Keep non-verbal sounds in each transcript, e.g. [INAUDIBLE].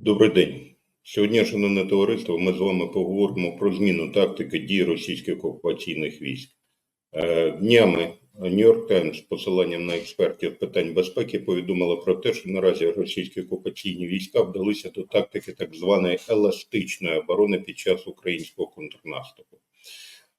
Добрий день. Сьогодні, шановне товариство, ми з вами поговоримо про зміну тактики дій російських окупаційних військ. Е, Днями Нью-Йорк Таймс з посиланням на експертів питань безпеки повідомила про те, що наразі російські окупаційні війська вдалися до тактики так званої еластичної оборони під час українського контрнаступу.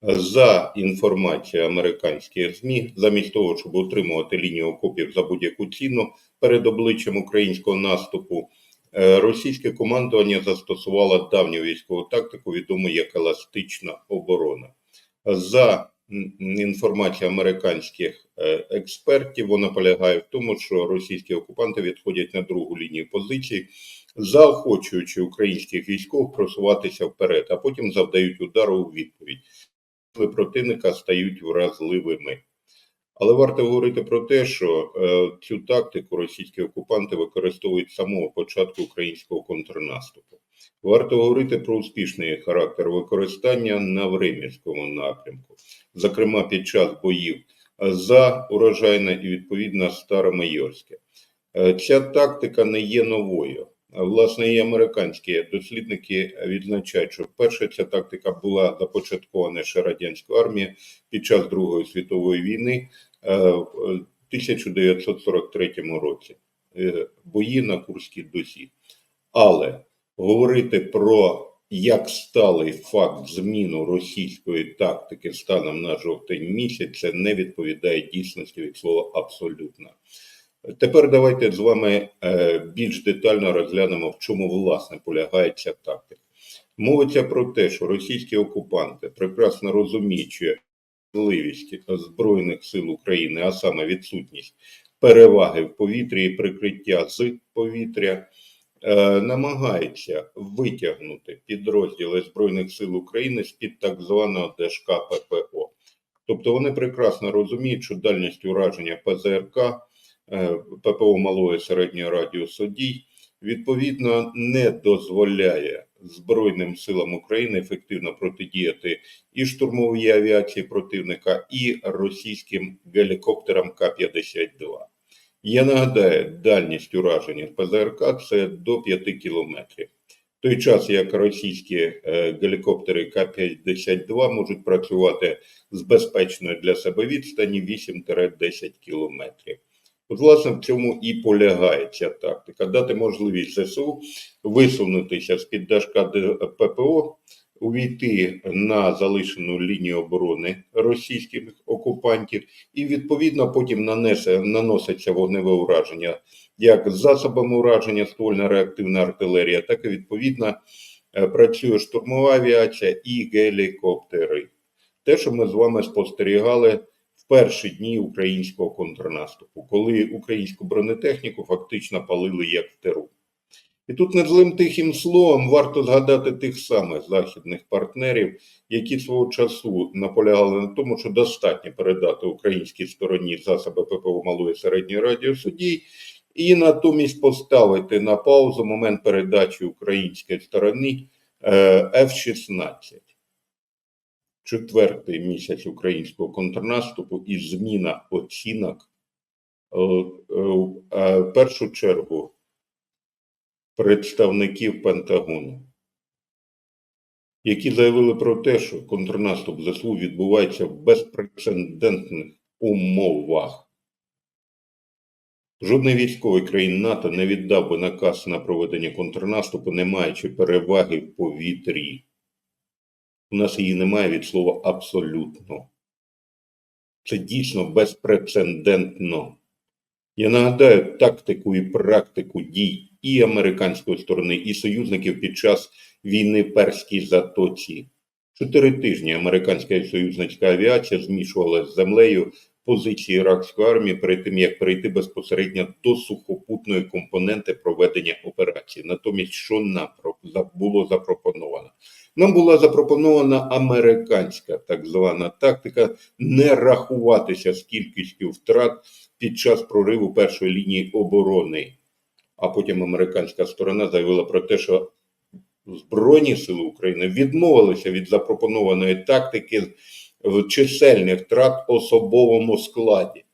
За інформацією американських ЗМІ, замість того, щоб утримувати лінію окопів за будь-яку ціну перед обличчям українського наступу, Російське командування застосувало давню військову тактику, відому як еластична оборона. За інформацією американських е, експертів, вона полягає в тому, що російські окупанти відходять на другу лінію позицій, заохочуючи українських військових просуватися вперед, а потім завдають удару у відповідь. Противника стають вразливими. Але варто говорити про те, що е, цю тактику російські окупанти використовують з самого початку українського контрнаступу. Варто говорити про успішний характер використання на Времівському напрямку, зокрема під час боїв за урожайне і відповідно Старомайорське. Е, Ця тактика не є новою. Власне, і американські дослідники відзначають, що вперше ця тактика була започаткована ще радянською армією під час Другої світової війни е, в 1943 році. Е, Бої на Курській досі. Але говорити про як сталий факт зміну російської тактики станом на жовтень місяць, це не відповідає дійсності від слова абсолютно. Тепер давайте з вами е, більш детально розглянемо, в чому власне полягає ця тактика. Мовиться про те, що російські окупанти, прекрасно розуміючи можливість Збройних сил України, а саме відсутність переваги в повітрі і прикриття з повітря, е, намагається витягнути підрозділи Збройних сил України з-під так званого ДШК ППО. Тобто вони прекрасно розуміють, що дальність ураження ПЗРК ППО малого і середнього радіусу дій відповідно не дозволяє Збройним силам України ефективно протидіяти і штурмовій авіації противника, і російським гелікоптерам К-52. Я нагадаю, дальність ураження ПЗРК це до 5 кілометрів. Той час, як російські е, гелікоптери К-52 можуть працювати з безпечною для себе відстані 8-10 кілометрів. От, власне, в цьому і полягає ця тактика: дати можливість ЗСУ висунутися з-під дашка ППО, увійти на залишену лінію оборони російських окупантів, і відповідно потім нанесе, наноситься вогневе ураження як засобами ураження ствольна реактивна артилерія, так і відповідно е, працює штурмова авіація і гелікоптери. Те, що ми з вами спостерігали перші дні українського контрнаступу, коли українську бронетехніку фактично палили як в теру. І тут не злим тихим словом варто згадати тих самих західних партнерів, які свого часу наполягали на тому, що достатньо передати українській стороні засоби ППО малої середньої радіусу дій, і натомість поставити на паузу момент передачі української сторони е, F-16 четвертий місяць українського контрнаступу і зміна оцінок е, е, е, в першу чергу представників Пентагону, які заявили про те, що контрнаступ ЗСУ відбувається в безпрецедентних умовах. Жодний військовий країн НАТО не віддав би наказ на проведення контрнаступу, не маючи переваги в повітрі. У нас її немає від слова абсолютно. Це дійсно безпрецедентно. Я нагадаю тактику і практику дій і американської сторони, і союзників під час війни Перській затоці. Чотири тижні американська і союзницька авіація змішувалася з землею позиції іракської армії перед тим, як перейти безпосередньо до сухопутної компоненти проведення операції. Натомість, що нам було запропоновано? Нам була запропонована американська так звана тактика не рахуватися з кількістю втрат під час прориву першої лінії оборони. А потім американська сторона заявила про те, що Збройні сили України відмовилися від запропонованої тактики в чисельних втрат особовому складі.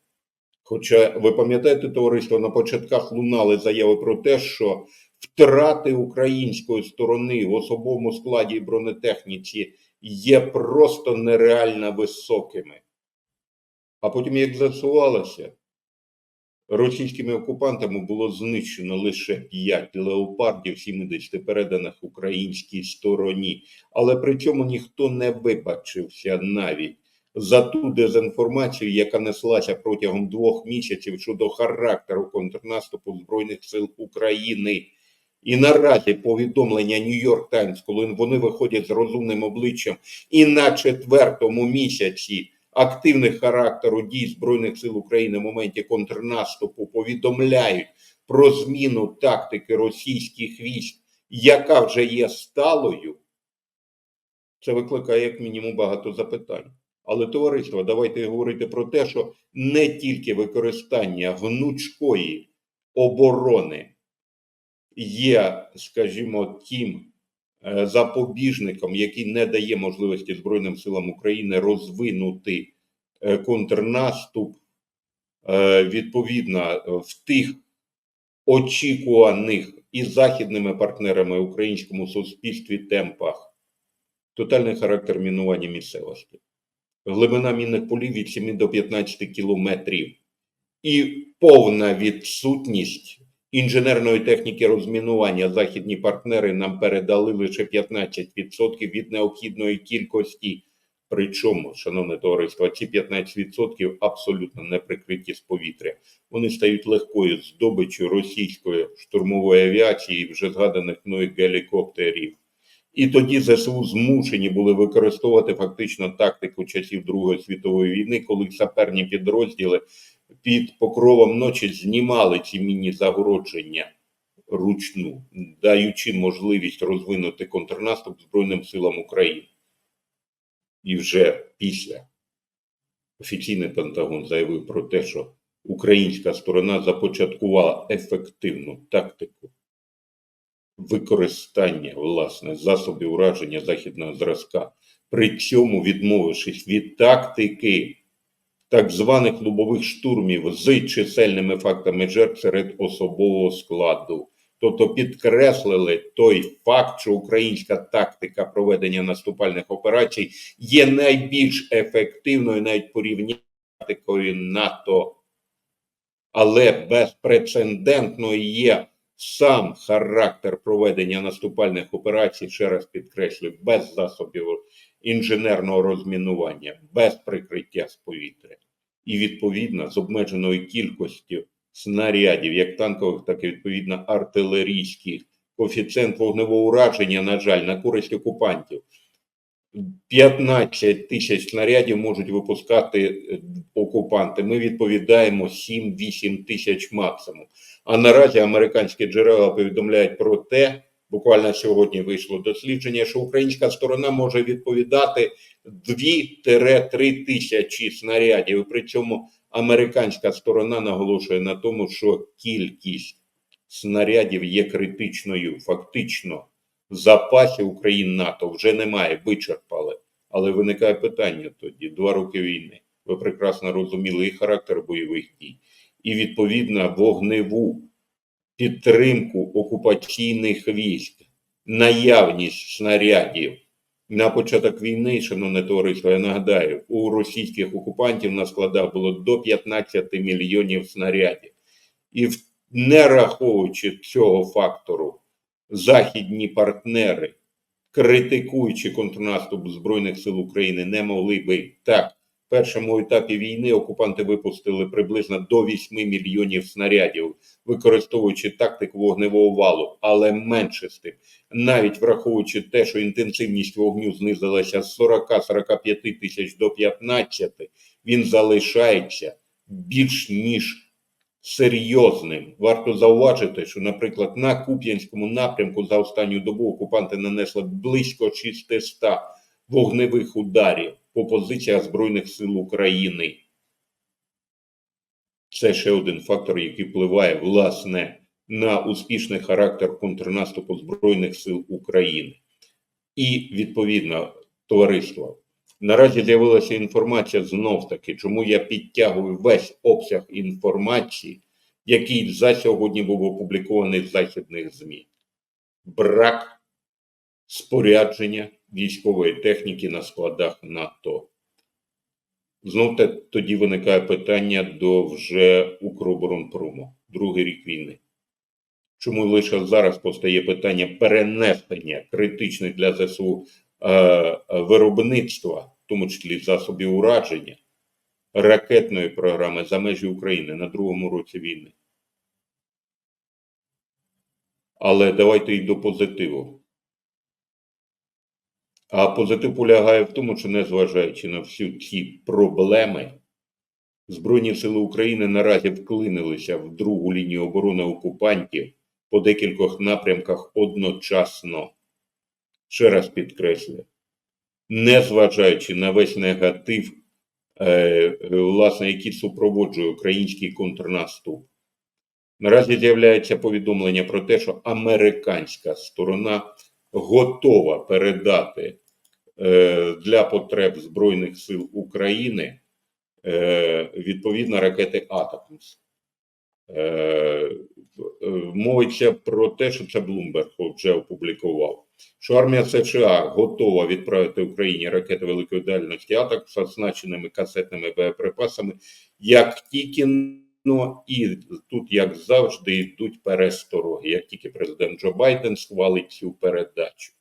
Хоча ви пам'ятаєте, товариство, на початках лунали заяви про те, що втрати української сторони в особовому складі бронетехніці є просто нереально високими. А потім, як з'ясувалося, російськими окупантами було знищено лише 5 леопардів 70 переданих українській стороні. Але при цьому ніхто не вибачився навіть за ту дезінформацію, яка неслася протягом двох місяців щодо характеру контрнаступу Збройних сил України. І наразі повідомлення Нью-Йорк Таймс, коли вони виходять з розумним обличчям, і на четвертому місяці активних характеру дій Збройних сил України в моменті контрнаступу повідомляють про зміну тактики російських військ, яка вже є сталою, це викликає як мінімум багато запитань. Але товариство, давайте говорити про те, що не тільки використання гнучкої оборони є, скажімо, тим запобіжником, який не дає можливості Збройним силам України розвинути е, контрнаступ е, відповідно е, в тих очікуваних і західними партнерами українському суспільстві темпах, тотальний характер мінування місцевості, глибина мінних полів від 7 до 15 кілометрів. І повна відсутність інженерної техніки розмінування західні партнери нам передали лише 15% від необхідної кількості. Причому, шановне товариство, ці 15% абсолютно не прикриті з повітря. Вони стають легкою здобиччю російської штурмової авіації, і вже згаданих мною гелікоптерів. І тоді ЗСУ змушені були використовувати фактично тактику часів Другої світової війни, коли саперні підрозділи під покровом ночі знімали ці міні-загородження ручну, даючи можливість розвинути контрнаступ Збройним силам України. І вже після офіційний Пентагон заявив про те, що українська сторона започаткувала ефективну тактику використання власне засобів ураження західного зразка, при цьому відмовившись від тактики так званих клубових штурмів з чисельними фактами жертв серед особового складу. Тобто підкреслили той факт, що українська тактика проведення наступальних операцій є найбільш ефективною навіть порівняно тактикою НАТО, але безпрецедентною є сам характер проведення наступальних операцій, ще раз підкреслюю, без засобів інженерного розмінування, без прикриття з повітря і відповідно з обмеженою кількістю снарядів, як танкових, так і відповідно артилерійських. Коефіцієнт вогневого ураження, на жаль, на користь окупантів. 15 тисяч снарядів можуть випускати е, окупанти. Ми відповідаємо 7-8 тисяч максимум. А наразі американські джерела повідомляють про те, буквально сьогодні вийшло дослідження, що українська сторона може відповідати 2-3 тисячі снарядів. При цьому американська сторона наголошує на тому, що кількість снарядів є критичною. Фактично, в запасі України НАТО вже немає, вичерпали. Але виникає питання тоді: два роки війни. Ви прекрасно розуміли і характер бойових дій, і відповідно вогневу підтримку окупаційних військ, наявність снарядів. На початок війни, шановне товариство, я нагадаю, у російських окупантів на складах було до 15 мільйонів снарядів. І не раховуючи цього фактору, західні партнери, критикуючи контрнаступ Збройних сил України, не могли би так. Першому етапі війни окупанти випустили приблизно до 8 мільйонів снарядів, використовуючи тактику вогневого валу, але менше з тим навіть враховуючи те, що інтенсивність вогню знизилася з 40-45 тисяч до 15, він залишається більш ніж серйозним. Варто зауважити, що, наприклад, на Куп'янському напрямку за останню добу окупанти нанесли близько 600 вогневих ударів по позиціях Збройних сил України. Це ще один фактор, який впливає власне на успішний характер контрнаступу Збройних сил України. І відповідно товариство. Наразі з'явилася інформація знов таки, чому я підтягую весь обсяг інформації, який за сьогодні був опублікований в західних ЗМІ. Брак спорядження військової техніки на складах НАТО. Знов тоді виникає питання до вже Укроборонпрому, другий рік війни. Чому лише зараз постає питання перенесення критичних для ЗСУ е, виробництва, в тому числі засобів ураження, ракетної програми за межі України на другому році війни? Але давайте й до позитиву. А позитив полягає в тому, що незважаючи на всі ці проблеми, Збройні сили України наразі вклинилися в другу лінію оборони окупантів по декількох напрямках одночасно. Ще раз підкреслюю, незважаючи на весь негатив, е, е, власне, який супроводжує український контрнаступ. Наразі з'являється повідомлення про те, що американська сторона готова передати е, для потреб Збройних сил України е, відповідно ракети Атакмс. Е, мовиться про те, що це Блумберг вже опублікував, що армія США готова відправити Україні ракети великої дальності Атак з означеними касетними боєприпасами, як тільки ну і тут, як завжди, йдуть перестороги, як тільки президент Джо Байден схвалить цю передачу.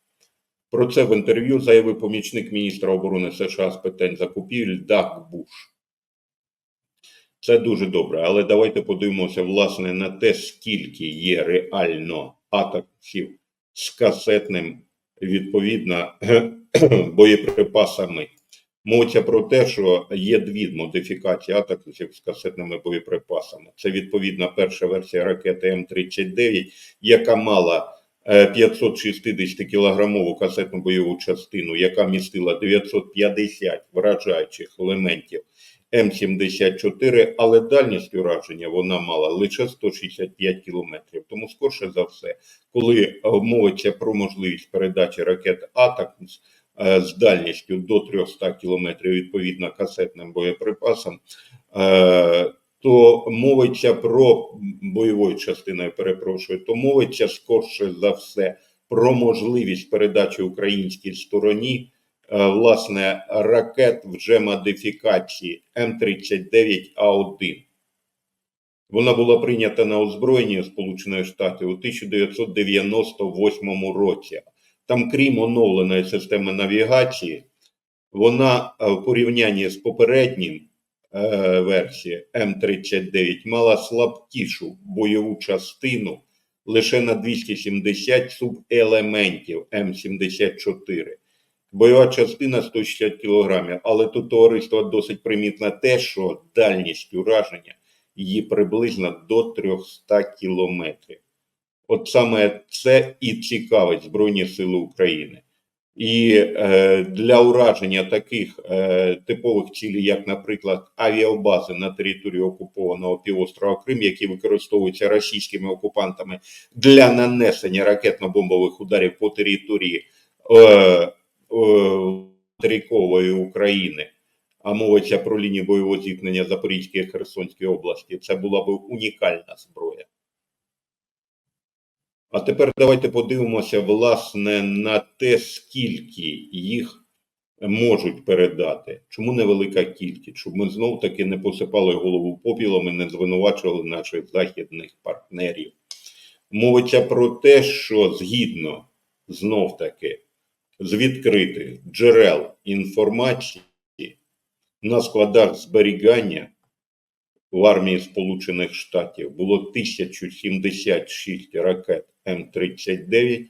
Про це в інтерв'ю заявив помічник міністра оборони США з питань закупівель Даг Буш. Це дуже добре, але давайте подивимося власне на те, скільки є реально атаків з касетним, відповідно, [CLEARS THROAT] боєприпасами. Мовиться про те, що є дві модифікації атаків з касетними боєприпасами. Це відповідна перша версія ракети М39, яка мала е, 560 кілограмову касетну бойову частину, яка містила 950 вражаючих елементів М74, але дальність ураження вона мала лише 165 кілометрів. Тому, скорше за все, коли е, мовиться про можливість передачі ракет «Атакмс», е, з дальністю до 300 кілометрів відповідно касетним боєприпасам, е, то мовиться про бойовою частиною, перепрошую, то мовиться скорше за все про можливість передачі українській стороні е, власне ракет вже модифікації М39А1. Вона була прийнята на озброєння Сполучених Штатів у 1998 році. Там, крім оновленої системи навігації, вона е, в порівнянні з попереднім е, версією М39 мала слабкішу бойову частину лише на 270 субелементів М74. Бойова частина 160 кг, але тут товариство досить примітно те, що дальність ураження її приблизно до 300 кілометрів. От саме це і цікавить Збройні Сили України. І е, для ураження таких е, типових цілей, як, наприклад, авіабази на території окупованого півострова Крим, які використовуються російськими окупантами для нанесення ракетно-бомбових ударів по території е, е, України, а мовиться про лінію бойового зіткнення Запорізької і Херсонської області, це була б унікальна зброя. А тепер давайте подивимося, власне, на те, скільки їх можуть передати. Чому невелика кількість? Щоб ми знов таки не посипали голову попілом і не звинувачували наших західних партнерів. Мовиться про те, що згідно знов таки з відкритих джерел інформації на складах зберігання в армії Сполучених Штатів було 1076 ракет М39,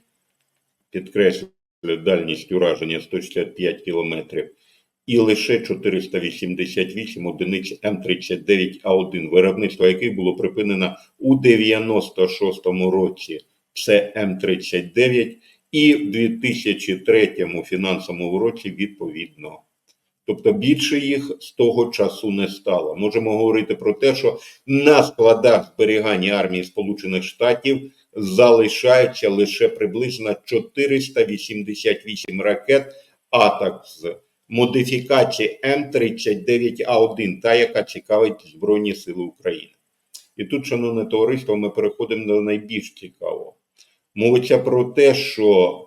підкреслюю дальність ураження 165 кілометрів, і лише 488 одиниць М39А1, виробництво яких було припинено у 96-му році. Це М39, і в 2003 фінансовому році відповідно. Тобто більше їх з того часу не стало. Можемо говорити про те, що на складах зберігання армії Сполучених Штатів залишається лише приблизно 488 ракет атак з модифікації М39А1, та яка цікавить Збройні Сили України. І тут, шановне товариство, ми переходимо до найбільш цікавого. Мовиться про те, що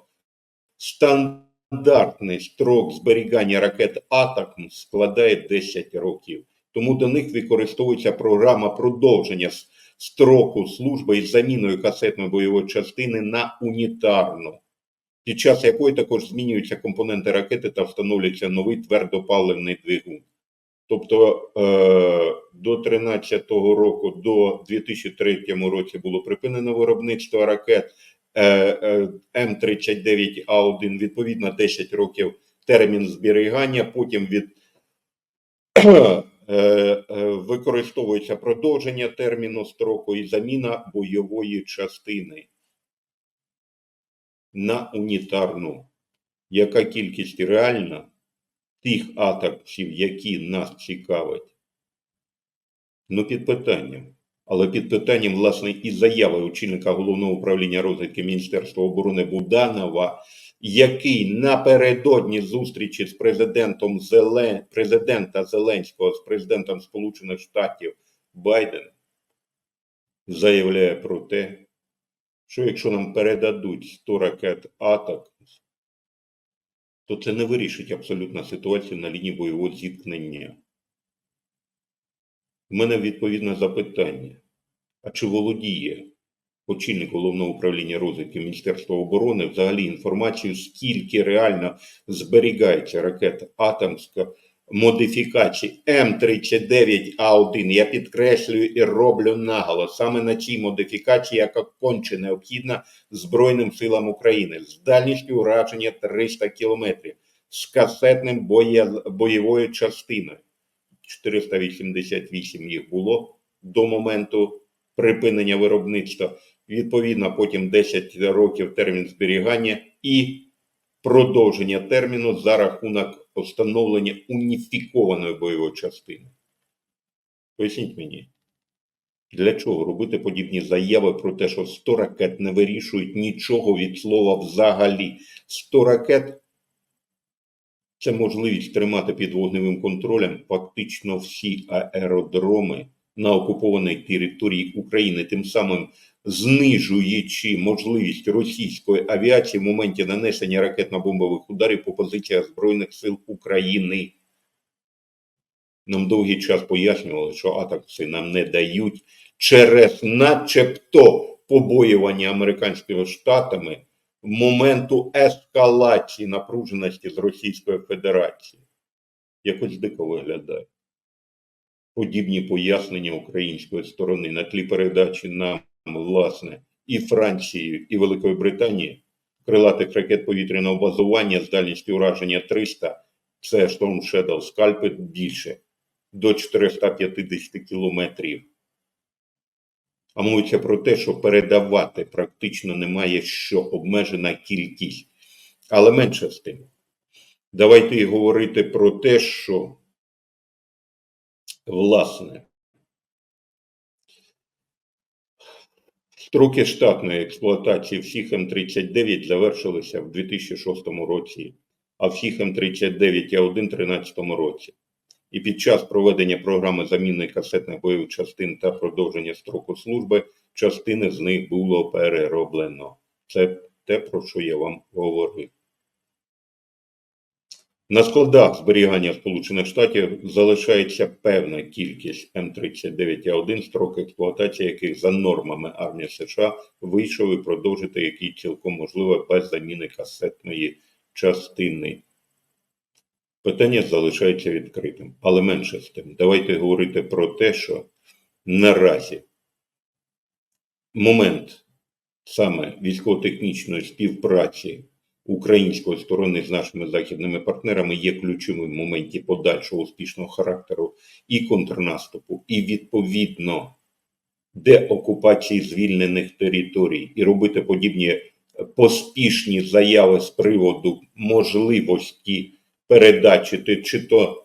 стандартний строк зберігання ракет Атакм складає 10 років. Тому до них використовується програма продовження строку служби із заміною касетної бойової частини на унітарну, під час якої також змінюються компоненти ракети та встановлюється новий твердопаливний двигун. Тобто е, до 2013 року, до 2003 році було припинено виробництво ракет е, е, М39А1, відповідно 10 років термін зберігання, потім від використовується продовження терміну строку і заміна бойової частини на унітарну. Яка кількість реальна тих атаків, які нас цікавять? Ну, під питанням. Але під питанням, власне, і заяви очільника головного управління розвідки Міністерства оборони Буданова, який напередодні зустрічі з президентом Зелен... президента Зеленського з президентом Сполучених Штатів Байденом заявляє про те, що якщо нам передадуть 100 ракет атак, то це не вирішить абсолютно ситуацію на лінії бойового зіткнення. У мене відповідне запитання: а чи володіє очільник головного управління розвідки Міністерства оборони взагалі інформацією, скільки реально зберігається ракет Атомська модифікації М39А1? Я підкреслюю і роблю наголос саме на цій модифікації, яка конче необхідна Збройним силам України з дальністю ураження 300 кілометрів з касетним боє... бойовою частиною. 488 їх було до моменту припинення виробництва. Відповідно, потім 10 років термін зберігання і продовження терміну за рахунок встановлення уніфікованої бойової частини. Поясніть мені, для чого робити подібні заяви про те, що 100 ракет не вирішують нічого від слова взагалі? 100 ракет це можливість тримати під вогневим контролем фактично всі аеродроми на окупованій території України, тим самим знижуючи можливість російської авіації в моменті нанесення ракетно-бомбових ударів по позиціях Збройних сил України. Нам довгий час пояснювали, що атакси нам не дають через начебто побоювання американськими штатами моменту ескалації напруженості з Російською Федерацією. Якось дико виглядає. Подібні пояснення української сторони на тлі передачі нам, власне, і Франції, і Великої Британії крилатих ракет повітряного базування з дальністю ураження 300 це Storm Shadow скальпи більше до 450 кілометрів. А мовиться про те, що передавати практично немає що обмежена кількість. Але менше з тим. Давайте і говорити про те, що, власне, строки штатної експлуатації всіх М39 завершилися в 2006 році, а всіх М39А1 у 2013 році. І під час проведення програми заміни касетних бойових частин та продовження строку служби частини з них було перероблено. Це те, про що я вам говорив. На складах зберігання Сполучених Штатів залишається певна кількість М39А1, строк експлуатації яких за нормами армії США вийшов і продовжити який цілком можливо без заміни касетної частини. Питання залишається відкритим, але менше з тим. Давайте говорити про те, що наразі момент саме військово-технічної співпраці української сторони з нашими західними партнерами є ключовим в моменті подальшого успішного характеру і контрнаступу, і відповідно деокупації звільнених територій, і робити подібні поспішні заяви з приводу можливості передачі чи то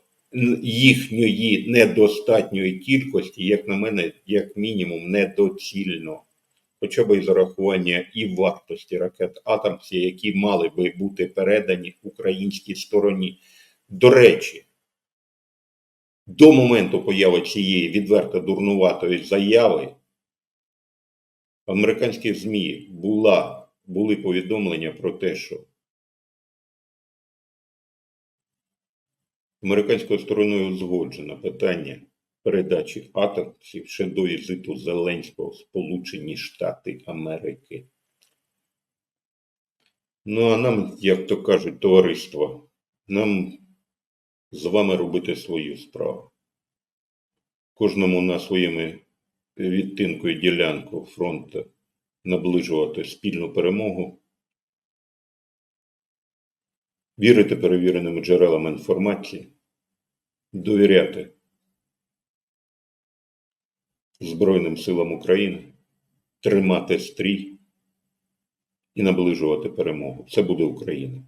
їхньої недостатньої кількості, як на мене, як мінімум, недоцільно. Хоча б із зарахування і вартості ракет Атомці, які мали би бути передані українській стороні. До речі, до моменту появи цієї відверто дурнуватої заяви в американських ЗМІ була, були повідомлення про те, що американською стороною узгоджено питання передачі атомців ще до візиту Зеленського в Сполучені Штати Америки. Ну, а нам, як то кажуть, товариство, нам з вами робити свою справу. Кожному на своєму відтинку і ділянку фронту наближувати спільну перемогу, вірити перевіреним джерелам інформації, довіряти Збройним силам України, тримати стрій і наближувати перемогу. Це буде Україна.